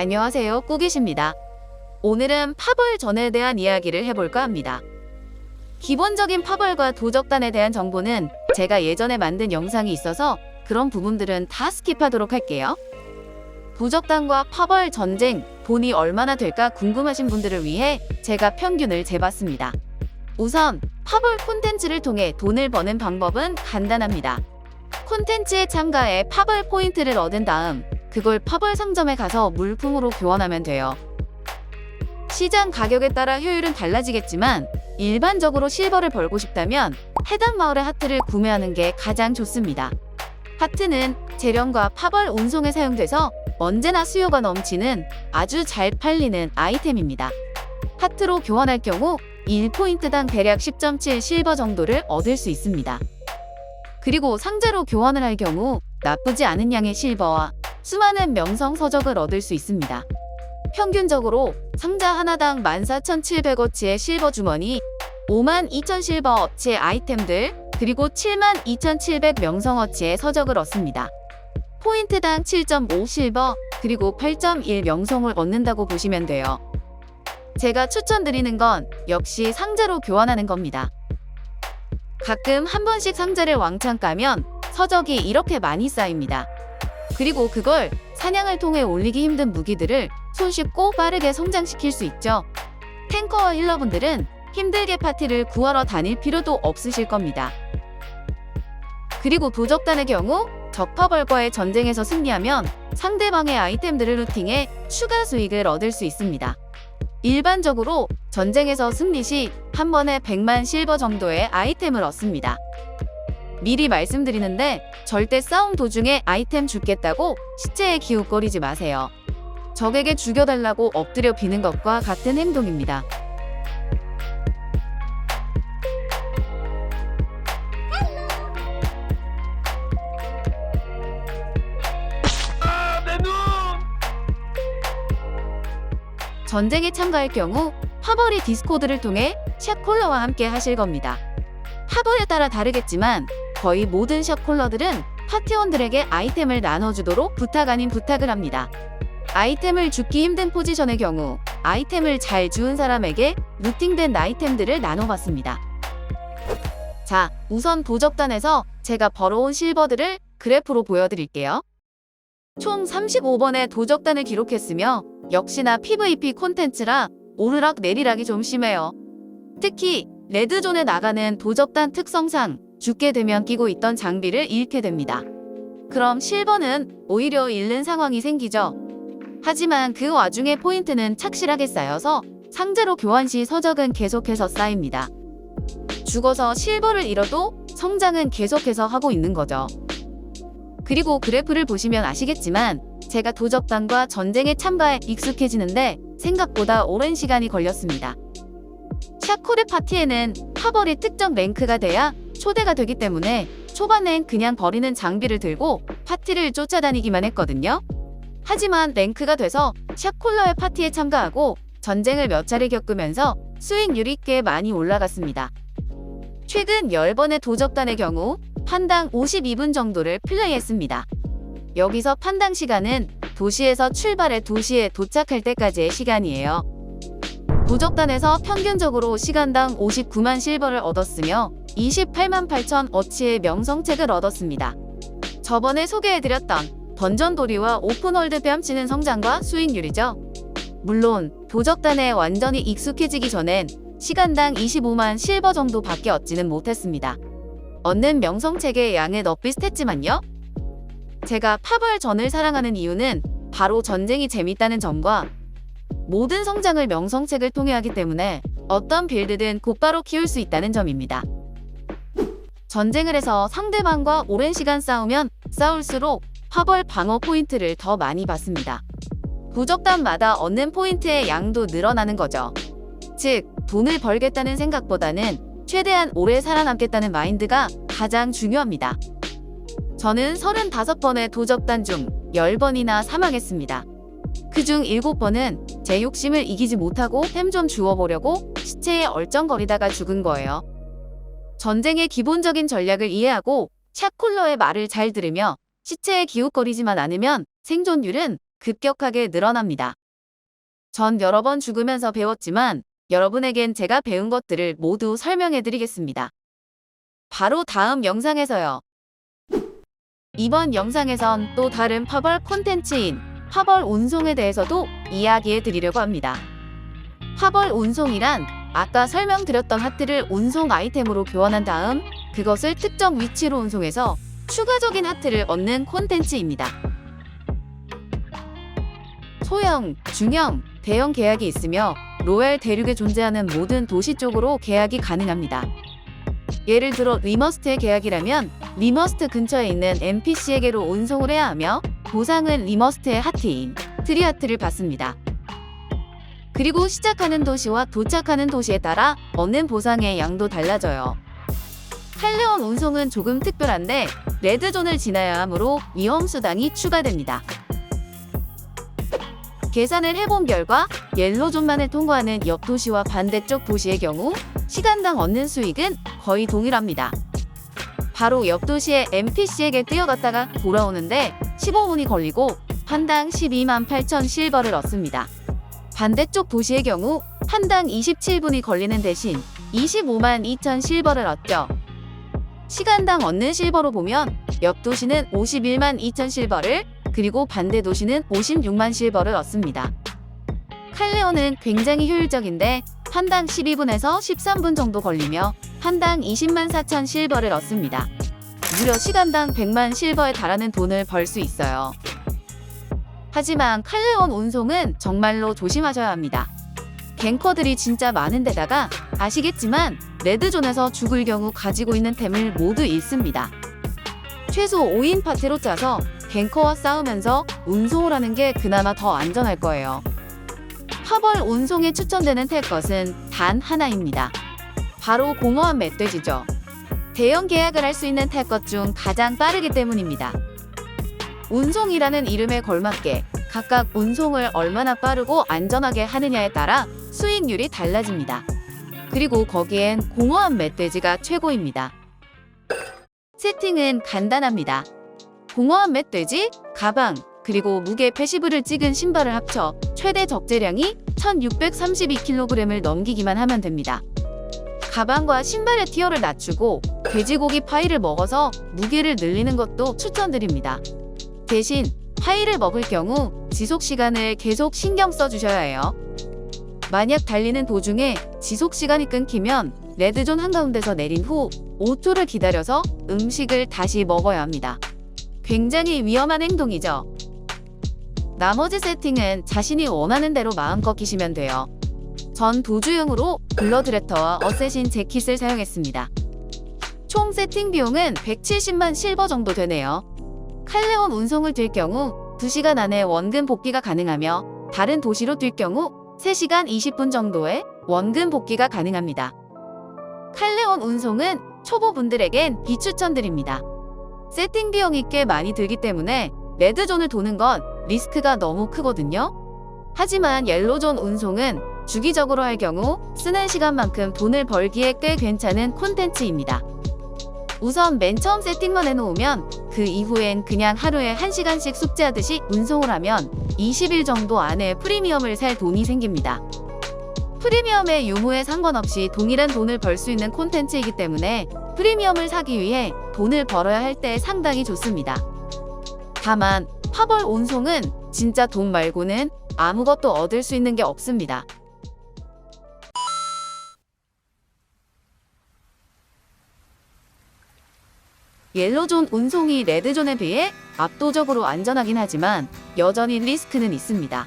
안녕하세요. 꾸깃입니다. 오늘은 파벌전에 대한 이야기를 해볼까 합니다. 기본적인 파벌과 도적단에 대한 정보는 제가 예전에 만든 영상이 있어서 그런 부분들은 다 스킵하도록 할게요. 도적단과 파벌 전쟁 돈이 얼마나 될까 궁금하신 분들을 위해 제가 평균을 재봤습니다. 우선 파벌 콘텐츠를 통해 돈을 버는 방법은 간단합니다. 콘텐츠에 참가해 파벌 포인트를 얻은 다음 그걸 파벌 상점에 가서 물품으로 교환하면 돼요. 시장 가격에 따라 효율은 달라지겠지만 일반적으로 실버를 벌고 싶다면 해당 마을의 하트를 구매하는 게 가장 좋습니다. 하트는 재련과 파벌 운송에 사용돼서 언제나 수요가 넘치는 아주 잘 팔리는 아이템입니다. 하트로 교환할 경우 1포인트당 대략 10.7 실버 정도를 얻을 수 있습니다. 그리고 상자로 교환을 할 경우 나쁘지 않은 양의 실버와 수많은 명성 서적을 얻을 수 있습니다. 평균적으로 상자 하나당 14,700어치의 실버 주머니, 52,000 실버 어치의 아이템들, 그리고 72,700 명성어치의 서적을 얻습니다. 포인트당 7.5 실버, 그리고 8.1 명성을 얻는다고 보시면 돼요. 제가 추천드리는 건 역시 상자로 교환하는 겁니다. 가끔 한 번씩 상자를 왕창 까면 서적이 이렇게 많이 쌓입니다. 그리고 그걸 사냥을 통해 올리기 힘든 무기들을 손쉽고 빠르게 성장시킬 수 있죠. 탱커와 힐러분들은 힘들게 파티를 구하러 다닐 필요도 없으실 겁니다. 그리고 도적단의 경우 적파벌과의 전쟁에서 승리하면 상대방의 아이템들을 루팅해 추가 수익을 얻을 수 있습니다. 일반적으로 전쟁에서 승리 시 한 번에 100만 실버 정도의 아이템을 얻습니다. 미리 말씀드리는데 절대 싸움 도중에 아이템 죽겠다고 시체에 기웃거리지 마세요. 적에게 죽여달라고 엎드려 비는 것과 같은 행동입니다. 전쟁에 참가할 경우 파벌이 디스코드를 통해 샷콜러와 함께 하실 겁니다. 파벌에 따라 다르겠지만 거의 모든 샷콜러들은 파티원들에게 아이템을 나눠주도록 부탁 아닌 부탁을 합니다. 아이템을 죽기 힘든 포지션의 경우 아이템을 잘 주운 사람에게 루팅된 아이템들을 나눠받습니다. 자, 우선 도적단에서 제가 벌어온 실버들을 그래프로 보여드릴게요. 총 35번의 도적단을 기록했으며 역시나 PVP 콘텐츠라 오르락 내리락이 좀 심해요. 특히 레드존에 나가는 도적단 특성상 죽게 되면 끼고 있던 장비를 잃게 됩니다. 그럼 실버는 오히려 잃는 상황이 생기죠. 하지만 그 와중에 포인트는 착실하게 쌓여서 상자로 교환 시 서적은 계속해서 쌓입니다. 죽어서 실버를 잃어도 성장은 계속해서 하고 있는 거죠. 그리고 그래프를 보시면 아시겠지만 제가 도적단과 전쟁에 참가해 익숙해지는데 생각보다 오랜 시간이 걸렸습니다. 샤코르 파티에는 파벌이 특정 랭크가 돼야 초대가 되기 때문에 초반엔 그냥 버리는 장비를 들고 파티를 쫓아다니기만 했거든요. 하지만 랭크가 돼서 샤콜러의 파티에 참가하고 전쟁을 몇 차례 겪으면서 수익률이 꽤 많이 올라갔습니다. 최근 10번의 도적단의 경우 판당 52분 정도를 플레이했습니다. 여기서 판당 시간은 도시에서 출발해 도시에 도착할 때까지의 시간이에요. 도적단에서 평균적으로 시간당 59만 실버를 얻었으며 28만 8천 어치의 명성책을 얻었습니다. 저번에 소개해드렸던 던전도리와 오픈월드 뺨치는 성장과 수익률이죠. 물론 도적단에 완전히 익숙해지기 전엔 시간당 25만 실버 정도 밖에 얻지는 못했습니다. 얻는 명성책의 양은 엇비슷했지만요. 제가 파벌전을 사랑하는 이유는 바로 전쟁이 재밌다는 점과 모든 성장을 명성책을 통해 하기 때문에 어떤 빌드든 곧바로 키울 수 있다는 점입니다. 전쟁을 해서 상대방과 오랜 시간 싸우면 싸울수록 파벌 방어 포인트를 더 많이 받습니다. 부적단마다 얻는 포인트의 양도 늘어나는 거죠. 즉, 돈을 벌겠다는 생각보다는 최대한 오래 살아남겠다는 마인드가 가장 중요합니다. 저는 35번의 도적단 중 10번이나 사망했습니다. 그중 7번은 제 욕심을 이기지 못하고 템 좀 주워보려고 시체에 얼쩡거리다가 죽은 거예요. 전쟁의 기본적인 전략을 이해하고 샷콜러의 말을 잘 들으며 시체에 기웃거리지만 않으면 생존율은 급격하게 늘어납니다. 전 여러 번 죽으면서 배웠지만 여러분에겐 제가 배운 것들을 모두 설명해 드리겠습니다. 바로 다음 영상에서요. 이번 영상에선 또 다른 파벌 콘텐츠인 파벌 운송에 대해서도 이야기해 드리려고 합니다. 파벌 운송이란 아까 설명드렸던 하트를 운송 아이템으로 교환한 다음 그것을 특정 위치로 운송해서 추가적인 하트를 얻는 콘텐츠입니다. 소형, 중형, 대형 계약이 있으며 로얄 대륙에 존재하는 모든 도시 쪽으로 계약이 가능합니다. 예를 들어 리머스트의 계약이라면 리머스트 근처에 있는 NPC에게로 운송을 해야 하며 보상은 리머스트의 하트인 트리하트를 받습니다. 그리고 시작하는 도시와 도착하는 도시에 따라 얻는 보상의 양도 달라져요. 할레온 운송은 조금 특별한데 레드존을 지나야 하므로 위험 수당이 추가됩니다. 계산을 해본 결과 옐로존만을 통과하는 옆 도시와 반대쪽 도시의 경우 시간당 얻는 수익은 거의 동일합니다. 바로 옆 도시의 NPC에게 뛰어갔다가 돌아오는데 15분이 걸리고 판당 12만 8천 실버를 얻습니다. 반대쪽 도시의 경우 판당 27분이 걸리는 대신 25만 2천 실버를 얻죠. 시간당 얻는 실버로 보면 옆 도시는 51만 2천 실버를 그리고 반대 도시는 56만 실버를 얻습니다. 칼레오는 굉장히 효율적인데 판당 12분에서 13분 정도 걸리며 판당 20만 4천 실버를 얻습니다. 무려 시간당 100만 실버에 달하는 돈을 벌 수 있어요. 하지만 칼레온 운송은 정말로 조심하셔야 합니다. 갱커들이 진짜 많은 데다가 아시겠지만 레드존에서 죽을 경우 가지고 있는 템을 모두 잃습니다. 최소 5인 파티로 짜서 갱커와 싸우면서 운송을 하는 게 그나마 더 안전할 거예요. 파벌 운송에 추천되는 텔 것은 단 하나입니다. 바로 공허한 멧돼지죠. 대형 계약을 할 수 있는 탈 것 중 가장 빠르기 때문입니다. 운송이라는 이름에 걸맞게 각각 운송을 얼마나 빠르고 안전하게 하느냐에 따라 수익률이 달라집니다. 그리고 거기엔 공허한 멧돼지가 최고입니다. 세팅은 간단합니다. 공허한 멧돼지, 가방, 그리고 무게 패시브를 찍은 신발을 합쳐 최대 적재량이 1632kg을 넘기기만 하면 됩니다. 가방과 신발의 티어를 낮추고 돼지고기 파이를 먹어서 무게를 늘리는 것도 추천드립니다. 대신 파이를 먹을 경우 지속 시간을 계속 신경 써 주셔야 해요. 만약 달리는 도중에 지속 시간이 끊기면 레드존 한가운데서 내린 후 5초를 기다려서 음식을 다시 먹어야 합니다. 굉장히 위험한 행동이죠. 나머지 세팅은 자신이 원하는 대로 마음껏 끼시면 돼요. 전 도주용으로 블러드레터와 어쌔신 재킷을 사용했습니다. 총 세팅 비용은 170만 실버 정도 되네요. 칼레온 운송을 뛸 경우 2시간 안에 원금 복귀가 가능하며 다른 도시로 뛸 경우 3시간 20분 정도의 원금 복귀가 가능합니다. 칼레온 운송은 초보분들에겐 비추천드립니다. 세팅 비용이 꽤 많이 들기 때문에 레드존을 도는 건 리스크가 너무 크거든요. 하지만 옐로존 운송은 주기적으로 할 경우 쓰는 시간만큼 돈을 벌기에 꽤 괜찮은 콘텐츠입니다. 우선 맨 처음 세팅만 해놓으면 그 이후엔 그냥 하루에 1시간씩 숙제하듯이 운송을 하면 20일 정도 안에 프리미엄을 살 돈이 생깁니다. 프리미엄의 유무에 상관없이 동일한 돈을 벌 수 있는 콘텐츠이기 때문에 프리미엄을 사기 위해 돈을 벌어야 할 때 상당히 좋습니다. 다만 파벌 운송은 진짜 돈 말고는 아무것도 얻을 수 있는 게 없습니다. 옐로존 운송이 레드존에 비해 압도적으로 안전하긴 하지만 여전히 리스크는 있습니다.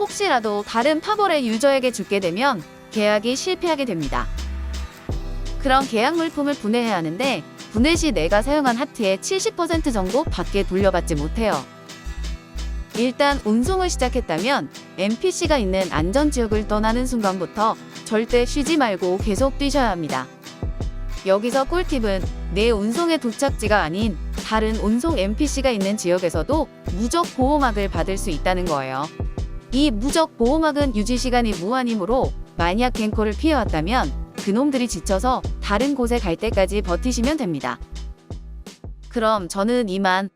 혹시라도 다른 파벌의 유저에게 죽게 되면 계약이 실패하게 됩니다. 그런 계약 물품을 분해해야 하는데 분해 시 내가 사용한 하트의 70% 정도 밖에 돌려받지 못해요. 일단 운송을 시작했다면 NPC가 있는 안전지역을 떠나는 순간부터 절대 쉬지 말고 계속 뛰셔야 합니다. 여기서 꿀팁은 내 운송의 도착지가 아닌 다른 운송 NPC가 있는 지역에서도 무적 보호막을 받을 수 있다는 거예요. 이 무적 보호막은 유지 시간이 무한이므로 만약 갱커를 피해왔다면 그놈들이 지쳐서 다른 곳에 갈 때까지 버티시면 됩니다. 그럼 저는 이만